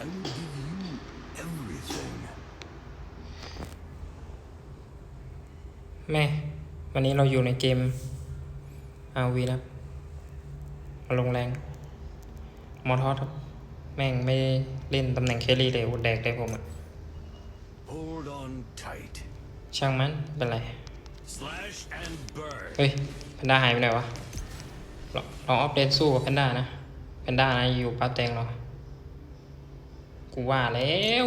I will give you everything. แม่ วันนี้เราอยู่ในเกม RV นะครับมาลงแรงมอทอสครับ แม่งไม่ได้เล่นตำแหน่งแครี่เลยอดแดกเลยผมอะ Hold on tight. ช่างมันเป็นไร Slash and burn. เฮ้ยแพนด้าหายไปไหนวะลองลองอัปเดตสู้กับแพนด้านะแพนด้านะอยู่ป้าแตงเรา กูว่าแล้ว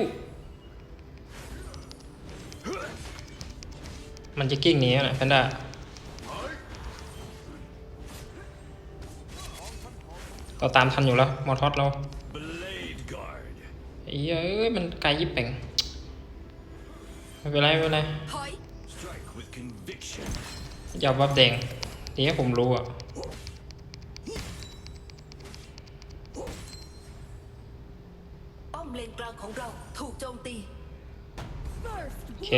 มันจะกิ้งหนีอะนะแพนด้าเราตามทันอยู่แล้ว มอทอสเรา Blade guard. ไอ้เหี้ยเอ้ยมันไกลยิบเป่งไม่เป็นไรไม่เป็นไรถอย Strike with conviction. อย่าบับแดงทีนี้ผมรู้อะ ป้อม เลนกลางของเราถูกโจมตี โอเค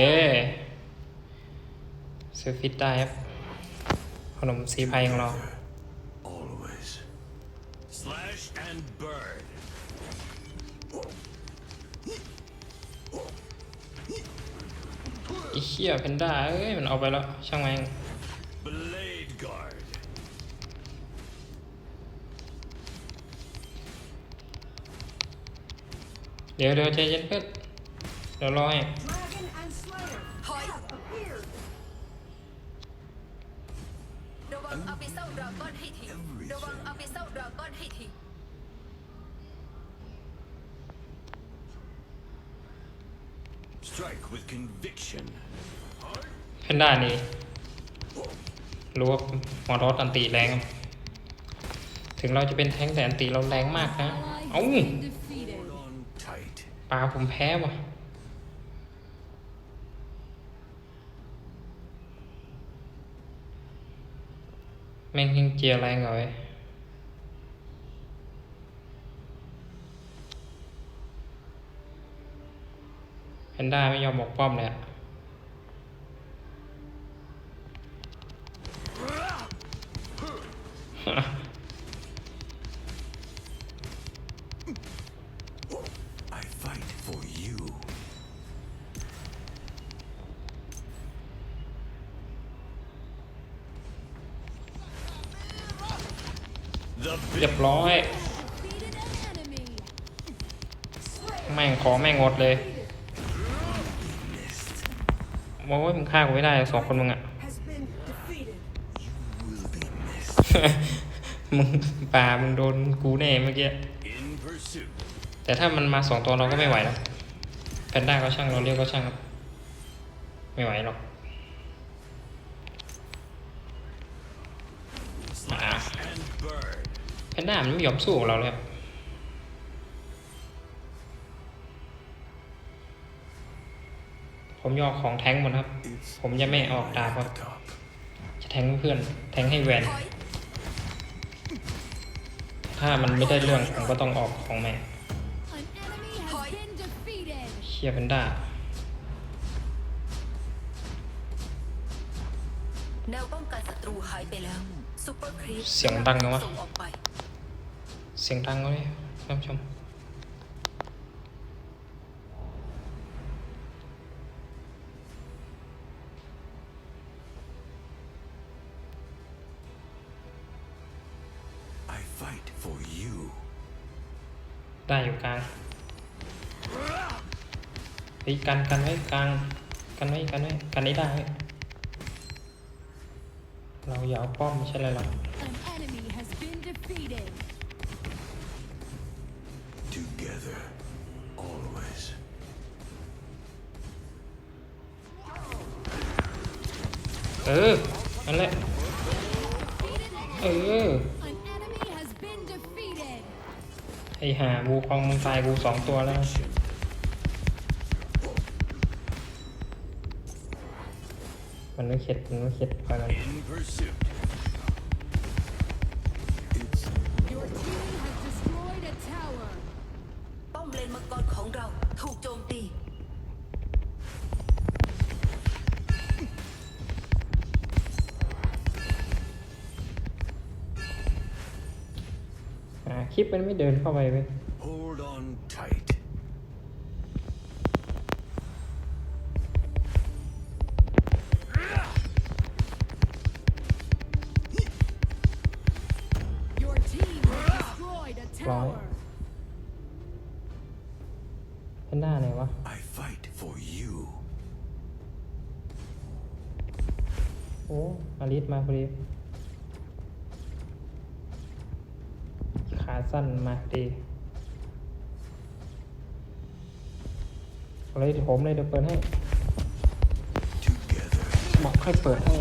ซื้อฟิตได้ครับ ขนมสีไพรของเรา Always. Slash and burn. ไอ้เหี้ยเพนด้าเอ้ย มันเอาไปแล้ว ช่างแม่ง เดี๋ยวเดี๋ยวใจเย็นเพื่อนเดี๋ยวรอให้ Dragon and Slayer ถอย have appeared. ระวังอาบิเซลดราก้อนให้ทีระวังอาบิเซลดราก้อนให้ที Strike with conviction. เพนด้านี่รู้ว่าหมอทอสอันตีแรงครับถึงเราจะเป็นแท้งแต่อันตีเราแรงมากนะ เอ้า ปลาผมแพ้ว่ะแม่งยังเจียร์แรงเหรอเว้ยแพนด้าไม่ยอมบอกป้อมเลยอะ เรียบร้อย แม่งขอแม่งงดเลยโอ้ยมึงฆ่ากูไม่ได้สองคนมึงอะมึงป่ามึงโดนกูแน่เมื่อกี้ แต่ถ้ามันมาสองตัวเราก็ไม่ไหวแล้วแพนด้าก็ช่างเราเรียกก็ช่างครับ ไม่ไหวหรอก Slash and burn. แพนด้ามันไม่ยอมสู้กับเราเลยครับผมยอมของแทงหมดครับ ผมจะไม่ออกดาบครับ จะแทงเพื่อน แทงให้แวน ถ้ามันไม่ได้เรื่องผมก็ต้องออกของแม่เชียแพนด้าแนวป้องกันศัตรูหายไปแล้วซูเปอร์ครีปเสียงดังจังวะส่งออกไป เสียงดังเลยท่านผู้ชม I fight for you. ได้อยู่กลางเฮ้ยกันกันไว้กลางกันไว้กันไว้กันนี้ได้เว้ยเราอย่าเอาป้อมไม่ใช่อะไรหรอก เออ นั่นแหละ เออ An enemy has been defeated. ไอหาบูคองมึงตายกูสองตัวแล้ว มันไม่เข็ด มันไม่เข็ดไปมัน In pursuit. It's Your team has destroyed a tower. ป้อมเลนมังกรของเราถูกโจมตี คลิปมันไม่เดินเข้าไปเว้ยบ้อยน้าไหนวะ I fight อ้อลิสมาพอดี ขาสั้นมาดีเอาเลยผมเลยเดี๋ยวเปิดให้บอกให้เปิดให้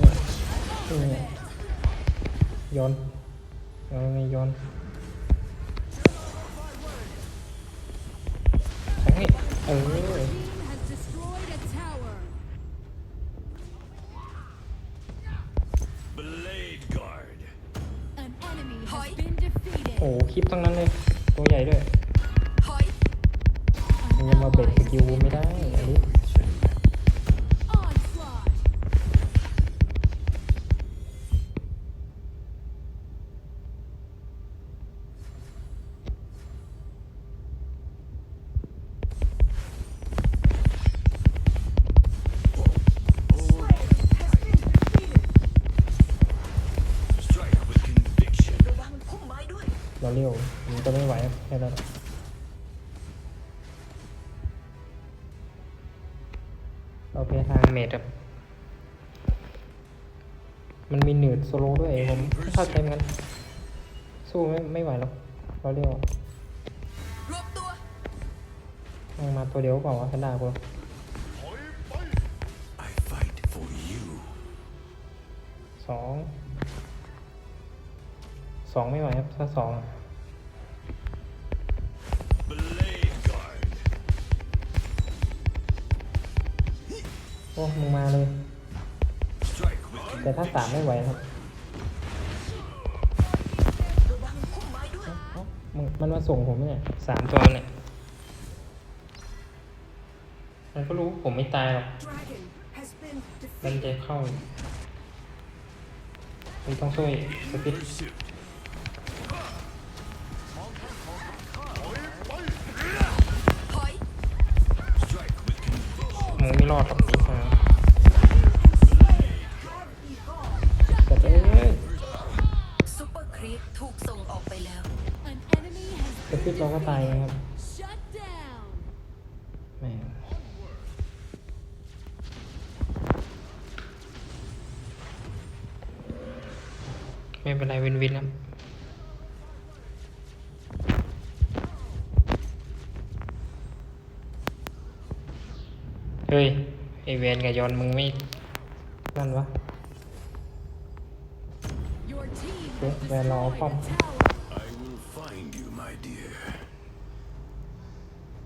ย้อนย้อนไงย้อนทั้งนี้เออ คลิปทั้งนั้น เราเร็วมันก็ไม่ไหวครับแค่นั้นเราไปทางเมดครับ มันมีหนืดโซโล่ด้วยผมไม่เข้าใจเหมือนกันสู้ไม่ไม่ไหวหรอกเราเร็วรวมตัวมันมาตัวเดียวเปล่าวะขนาดกู I fight for you. สองสองไม่ไหวครับ ถ้าสอง โอ้มึงมาเลย Strike with แต่ถ้าสามไม่ไหวครับระวังพุ่มไม้ด้วยเอ้ามึงมันมาส่งผมเนี่ยสามตัวเนี่ย มันก็รู้ผมไม่ตายหรอก Dragon has been มันจะเข้ามันต้องช่วยสปิด has สปิดเราก็ตายนะครับ shut down. แม่งไม่เป็นไรวินวินครับเฮ้ยไอเวนกับยอนมึงไม่นั่นวะ Your team Okay, has well, I'll destroyed pump. a tower. I will find you, my dear.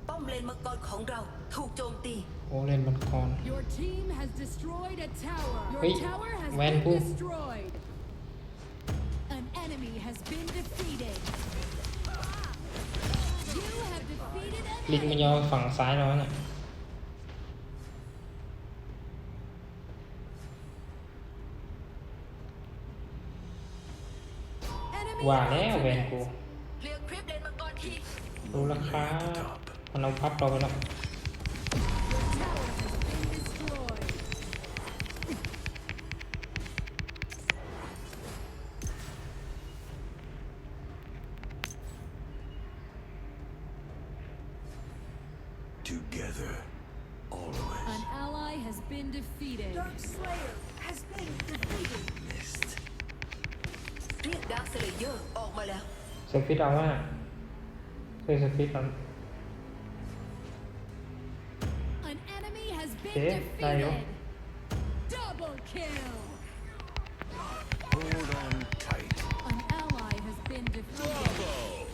ป้อมเล นมังกรของเราถูกโจมตีโอเล่นมันก่อน Your team has destroyed a tower. Your Hey, tower has Van been Poel. destroyed. An enemy has been defeated. You have defeated an ลิงมันยาวฝั่งซ้ายเราเนี่ย enemy ว่าแล้วเวนกู เคลียร์คลิปเลนมังกรทีรู้ราคา มันเอาพับเราไปแล้ว tower has been destroyed. Together. Always. An ally has been defeated. Slayer has been defeated Missed. เรียกดาร์คสเลเยอร์ออกมาแล้วสฟิตเอาว่าช่วยสฟิตก่อน enemy has been Okay, there you go. defeated. Double kill. Hold on tight. An ally has been defeated.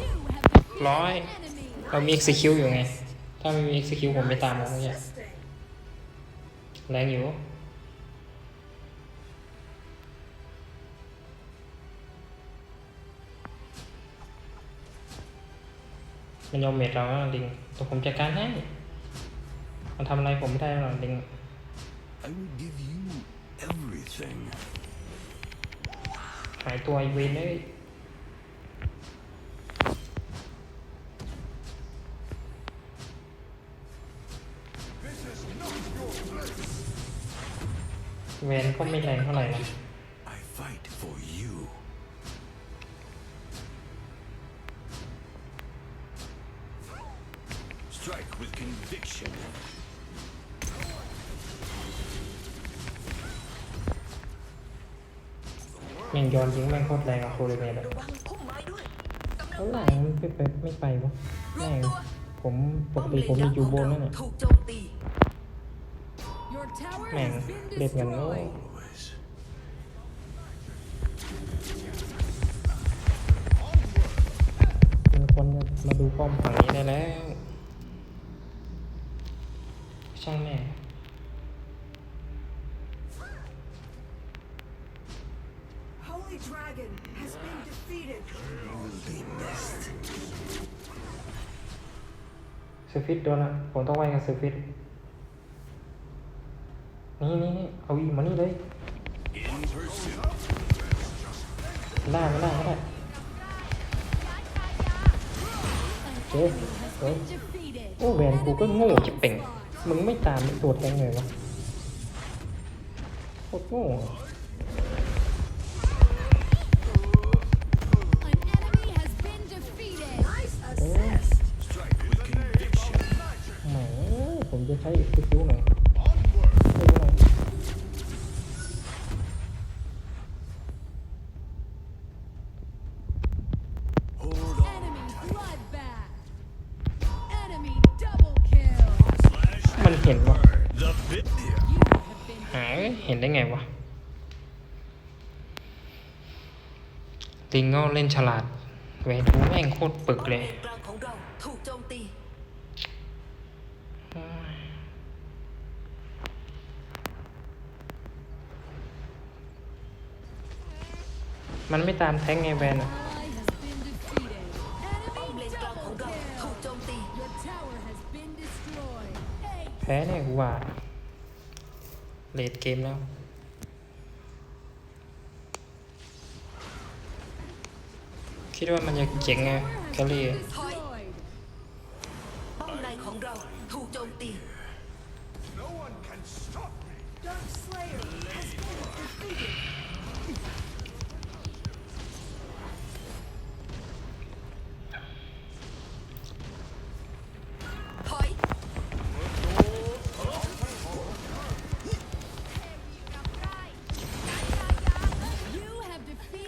You have defeated ร้อย an enemy. เรามี execute อยู่ไง ถ้าไม่มี execute ผมไม่ตามผมเนี่ยแรงอยู่ มันยอมเมดเราแล้วลิงแต่ผมจัดการให้ มันทำอะไรผมไม่ได้หรอกลิง I will give you everything. หายตัวไอเวนเลยเวนก็ไม่แรงเท่าไหร่นะ แม่งย้อนยิงแม่งโคตรแรงอะโคเรเมดอะระวังพุ่มไม้ด้วยกำลัเขาหลังมันไปไปไม่ไปวะรวแม่มงตัวผมปกติผมมีจูโบนนั่นน่ะถูกโจมตี Your tower แม่ง has been เล่นกันโง่ destroyed. มีคนมาดูป้อมฝั่งนี้ได้แล้ว ช่างแม่ Dragon has been defeated. You Will be missed. เซอร์ฟิตโดนละผมต้องไว้กับเซอร์ฟิตนี่นี่นี่เอาอีมานี่เลย In pursuit. ล่าไม่ล่าก็ได้ An เคโอ้ยโอ้แวนกูก็โง่จะเป่งมึงไม่ตามไอ้ตัวแทงเลยวะโคตรโง่ หมผมจะใช้อีกคิวหน่อยให้ดูหน่อย Hold on. Enemy bloodbath. Enemy double kill. มันเห็นวะหาเห็นได้ไงวะติงก็เล่นฉลาดแวนทูแม่งโคตรปึกเลย นกลางของเราถูกโจมตี มันไม่ตามแทงไงแวนอะแพ้เนี่ยกูว่าเลดเกมแล้วคิดว่ามันจะเจ๋งไงแคลรี่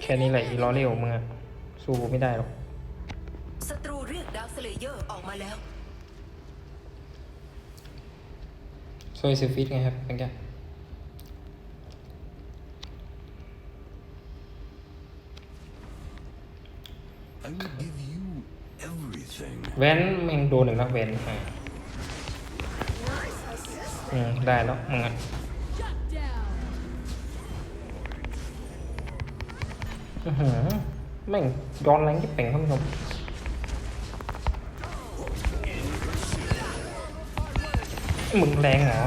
แค่นี้แหละอีล้อเร็วมึงอะสู้ไม่ได้หรอกศัตรูเรียกดาวสเลเยอร์ออกมาแล้ว ซวยซิฟิตไงครับเป็นไง I will give you everything. แวนแม่งโดนหนึ่งนักเวนอ่าอืมได้แล้วมึงอะ แม่งย้อนแรงที่เป่งท่านผู้ชมมึงแรงเหรอ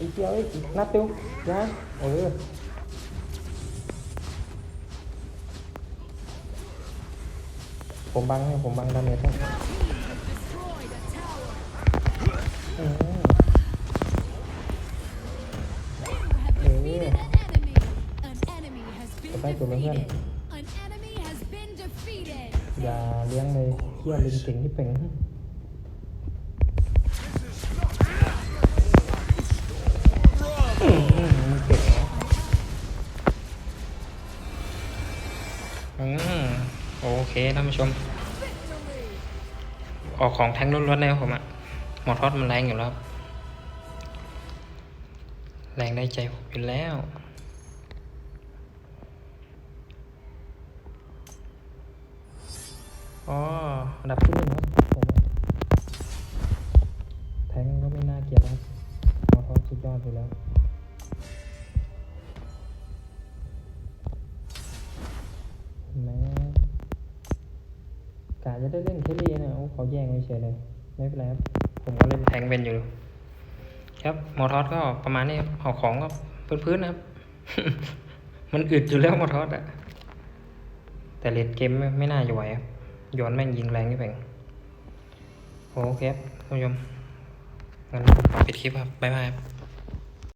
อีกเดียวอีกนัดเดียวนะเออผมบังให้ผมบังดาเมจให้ has been Bye-bye, tụi mình defeated. hen. An enemy has been defeated. อย่าเลี้ยงเลยเที่ยวลิงเก่งที่เป่งอืมมึงเก่งเนโอเคท่านผู้ชม ออกของแทงล้วนๆเลยครับผมอะหมอทอดมันแรงอยู่แล้ว แรงได้ใจผมอยู่แล้ว อ๋ออันดับที่หนึ่งครับผมแทงก็ไม่น่าเกลียดนะครับหมอทอสุดยอดอยู่แล้วแม้กาจะได้เล่นเคลลี่นะโอ้เขาแย่งไม่เฉยเลย ไม่เป็นไรครับ ผมก็เล่นแทงเป็นอยู่ ครับมอทอสก็ประมาณนี้เอาของก็พื้นๆนะครับ มันอึดอยู่แล้วมอทอสอะแต่เลดเกมไม่ไม่น่าจะไหวครับ ย้อนแม่งยิงแรงนี่แบ่งโอเคครับท่านผู้ชมงั้นผมปิดคลิปครับ บ๊ายบายครับ